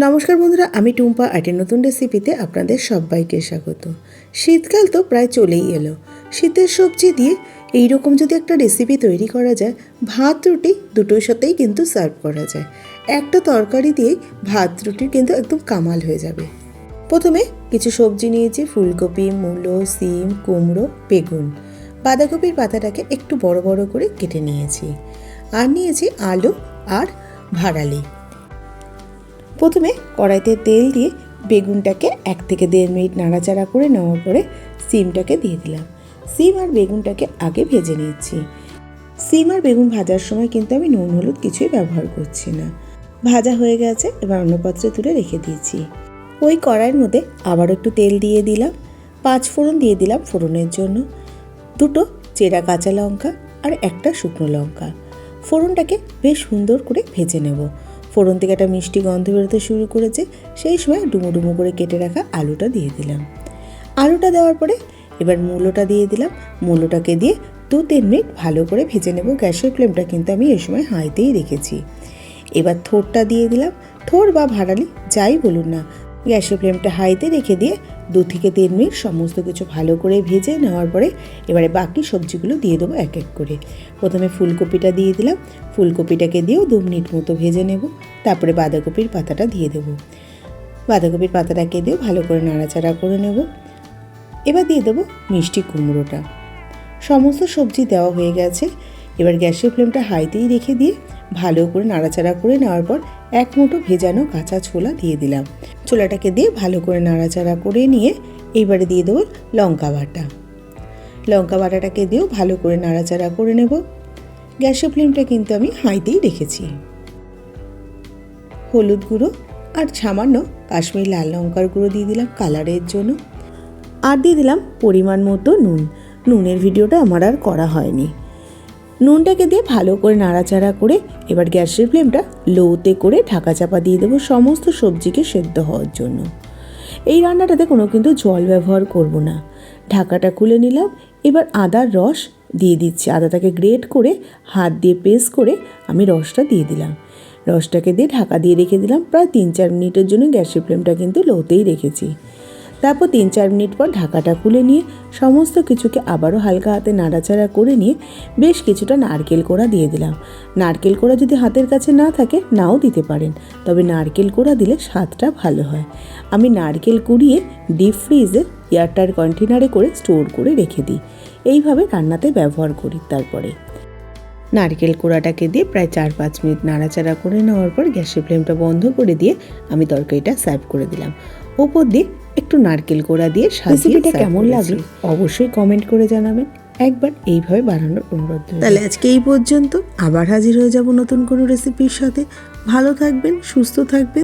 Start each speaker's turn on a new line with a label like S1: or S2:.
S1: নমস্কার বন্ধুরা, আমি টুম্পা আটের নতুন রেসিপিতে আপনাদের সবাইকে স্বাগত। শীতকাল তো প্রায় চলেই এলো। শীতের সবজি দিয়ে এই রকম যদি একটা রেসিপি তৈরি করা যায়, ভাত, রুটি দুটোর সাথেই কিন্তু সার্ভ করা যায়। একটা তরকারি দিয়েই ভাত, রুটি কিন্তু একদম কামাল হয়ে যাবে। প্রথমে কিছু সবজি নিয়েছি, ফুলকপি, মূলো, সিম, কুমড়ো, বেগুন। বাঁধাকপির পাতাটাকে একটু বড় বড় করে কেটে নিয়েছি। আর নিয়েছি আলু আর ভাড়ালি। প্রথমে কড়াইতে তেল দিয়ে বেগুনটাকে এক থেকে দেড় মিনিট নাড়াচাড়া করে নেওয়ার পরে সিমটাকে দিয়ে দিলাম। সিম আর বেগুনটাকে আগে ভেজে নিচ্ছি সিম আর বেগুন ভাজার সময় কিন্তু আমি নুন, হলুদ কিছুই ব্যবহার করছি না। ভাজা হয়ে গেছে, এবার অন্য পাত্রে তুলে রেখে দিয়েছি। ওই কড়াইয়ের মধ্যে আবার একটু তেল দিয়ে দিলাম। পাঁচ ফোড়ন দিয়ে দিলাম ফোড়নের জন্য। দুটো চেরা কাঁচা লঙ্কা আর একটা শুকনো লঙ্কা। ফোড়নটাকে বেশ সুন্দর করে ভেজে নেব। ফোড়ন থেকে একটা মিষ্টি গন্ধ বেরোতে শুরু করেছে। সেই সময় ডুমো ডুমো করে কেটে রাখা আলুটা দিয়ে দিলাম। আলুটা দেওয়ার পরে এবার মূলোটা দিয়ে দিলাম। মূলোটাকে দিয়ে দু তিন মিনিট ভালো করে ভেজে নেব। গ্যাসের ফ্লেমটা কিন্তু আমি এই সময় হাইতেই রেখেছি। এবার থোরটা দিয়ে দিলাম। থোর বা ভাড়ালি, যাই বলুন না। গ্যাসের ফ্লেমটা হাইতে রেখে দিয়ে দু থেকে তিন মিনিট সমস্ত কিছু ভালো করে ভেজে নেওয়ার পরে এবারে বাকি সবজিগুলো দিয়ে দেবো এক এক করে। প্রথমে ফুলকপিটা দিয়ে দিলাম। ফুলকপিটাকে দিয়েও দু মিনিট মতো ভেজে নেব। তারপরে বাঁধাকপির পাতাটা দিয়ে দেবো। বাঁধাকপির পাতাটাকে দিয়েও ভালো করে নাড়াচাড়া করে নেব। এবার দিয়ে দেবো মিষ্টি কুমড়োটা। সমস্ত সবজি দেওয়া হয়ে গেছে। এবার গ্যাসের ফ্লেমটা হাইতেই রেখে দিয়ে ভালো করে নাড়াচাড়া করে নেওয়ার পর এক মুঠো ভেজানো কাঁচা ছোলা দিয়ে দিলাম। ছোলাটাকে দিয়ে ভালো করে নাড়াচাড়া করে নিয়ে এইবারে দিয়ে দেবো লঙ্কা বাটা। লঙ্কা বাটাটাকে দিয়েও ভালো করে নাড়াচাড়া করে নেব। গ্যাসের ফ্লেমটা কিন্তু আমি হাইতেই রেখেছি। হলুদ গুঁড়ো আর সামান্য কাশ্মীর লাল লঙ্কার গুঁড়ো দিয়ে দিলাম কালারের জন্য। আর দিয়ে দিলাম পরিমাণ মতো নুন। নুনের ভিডিওটা আমার আর করা হয়নি। নুনটাকে দিয়ে ভালো করে নাড়াচাড়া করে এবার গ্যাসের ফ্লেমটা লোতে করে ঢাকা চাপা দিয়ে দেবো সমস্ত সবজিকে সেদ্ধ হওয়ার জন্য। এই রান্নাটাতে কোনো কিন্তু জল ব্যবহার করব না। ঢাকাটা খুলে নিলাম, এবার আদার রস দিয়ে দিচ্ছি। আদাটাকে গ্রেট করে হাত দিয়ে পেস্ট করে আমি রসটা দিয়ে দিলাম। রসটাকে দিয়ে ঢাকা দিয়ে রেখে দিলাম। প্রায় তিন চার মিনিটের জন্য গ্যাসের ফ্লেমটা কিন্তু লোতেই রেখেছি। তারপর তিন চার মিনিট পর ঢাকাটা খুলে নিয়ে সমস্ত কিছুকে আবারও হালকা হাতে নাড়াচাড়া করে নিয়ে বেশ কিছুটা নারকেল কোড়া দিয়ে দিলাম। নারকেল কোড়া যদি হাতের কাছে না থাকে, নাও দিতে পারেন। তবে নারকেল কোড়া দিলে স্বাদটা ভালো হয়। আমি নারকেল কুড়িয়ে ডিপ ফ্রিজে এয়ারটার কন্টেনারে করে স্টোর করে রেখে দিই। এইভাবে রান্নাতে ব্যবহার করি তারপরে। নারকেল কোড়াটাকে দিয়ে প্রায় চার পাঁচ মিনিট নাড়াচাড়া করে নেওয়ার পর গ্যাসের ফ্লেমটা বন্ধ করে দিয়ে আমি তরকারিটা সার্ভ করে দিলাম। ওপর দিয়ে একটু নারকেল কোড়া দিয়ে রেসিপিটা কেমন লাগল? অবশ্যই কমেন্ট করে জানাবেন। একবার এইভাবে বানানোর অনুরোধ তাহলে আজকে এই পর্যন্ত। আবার হাজির হয়ে যাব নতুন কোনো রেসিপির সাথে। ভালো থাকবেন সুস্থ থাকবেন।